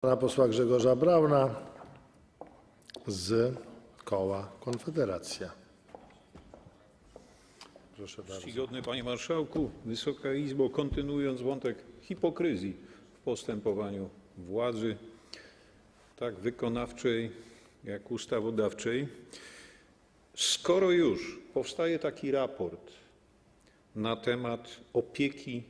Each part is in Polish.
pana posła Grzegorza Brauna z koła Konfederacja. Proszę bardzo. Czcigodny Panie Marszałku, Wysoka Izbo, kontynuując wątek hipokryzji w postępowaniu władzy, tak wykonawczej, jak ustawodawczej, skoro już powstaje taki raport na temat opieki,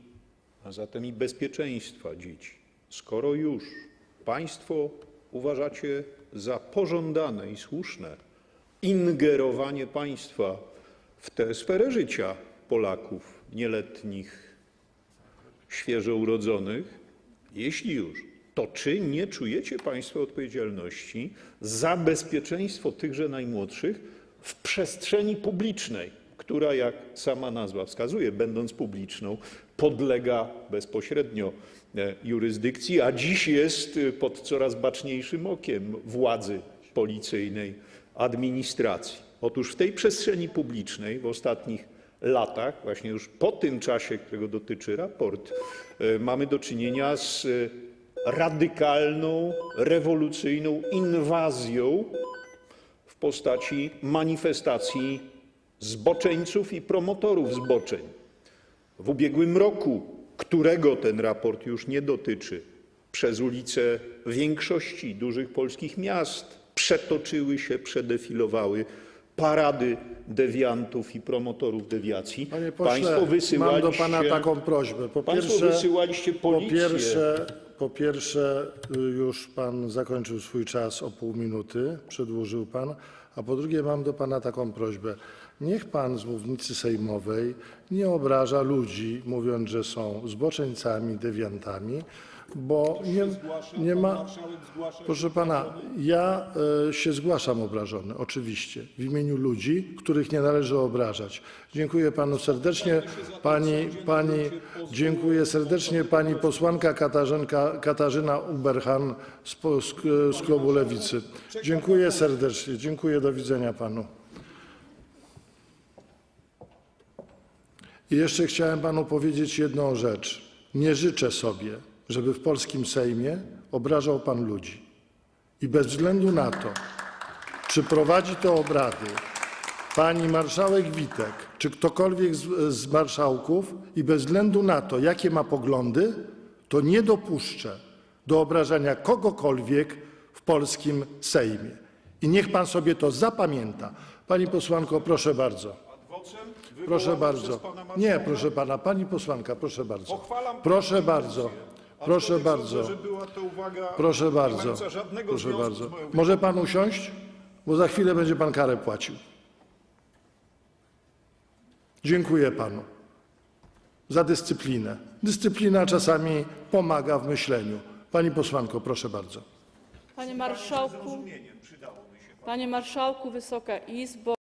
a zatem i bezpieczeństwa dzieci, skoro już Państwo uważacie za pożądane i słuszne ingerowanie państwa w tę sferę życia Polaków nieletnich, świeżo urodzonych, jeśli już, to czy nie czujecie Państwo odpowiedzialności za bezpieczeństwo tychże najmłodszych w przestrzeni publicznej, która, jak sama nazwa wskazuje, będąc publiczną, podlega bezpośrednio e, jurysdykcji, a dziś jest e, pod coraz baczniejszym okiem władzy policyjnej, administracji. Otóż w tej przestrzeni publicznej w ostatnich latach, właśnie już po tym czasie, którego dotyczy raport, e, mamy do czynienia z radykalną, rewolucyjną inwazją w postaci manifestacji zboczeńców i promotorów zboczeń. W ubiegłym roku, którego ten raport już nie dotyczy, przez ulice większości dużych polskich miast przetoczyły się, przedefilowały parady dewiantów i promotorów dewiacji. Panie pośle, Państwo mam do wysyłaliście, pana taką prośbę. Po państwo pierwsze, wysyłaliście po policję. pierwsze, po pierwsze, y, już pan zakończył swój czas o pół minuty, przedłużył pan. A po drugie, mam do pana taką prośbę. Niech pan z mównicy sejmowej nie obraża ludzi, mówiąc, że są zboczeńcami, dewiantami, bo nie, nie ma. Proszę pana, ja e, się zgłaszam obrażony, oczywiście, w imieniu ludzi, których nie należy obrażać. Dziękuję panu serdecznie. Pani, pani, dziękuję serdecznie pani posłanka Katarzynka, Katarzyna Uberhan z, z, z klubu Lewicy. Dziękuję serdecznie. Dziękuję. Do widzenia panu. I jeszcze chciałem panu powiedzieć jedną rzecz. Nie życzę sobie, żeby w polskim Sejmie obrażał pan ludzi. I bez względu na to, czy prowadzi te obrady pani marszałek Witek, czy ktokolwiek z, z marszałków, i bez względu na to, jakie ma poglądy, to nie dopuszczę do obrażania kogokolwiek w polskim Sejmie. I niech pan sobie to zapamięta. Pani posłanko, proszę bardzo. Proszę bardzo. Nie, proszę pana, pani posłanka, proszę bardzo. Proszę bardzo. Proszę bardzo. sądzę, że była to uwaga Proszę bardzo. Proszę bardzo. Może pan usiąść? Bo za chwilę będzie pan karę płacił. Dziękuję panu za dyscyplinę. Dyscyplina czasami pomaga w myśleniu. Pani posłanko, proszę bardzo. Panie marszałku, panie marszałku, Wysoka Izbo.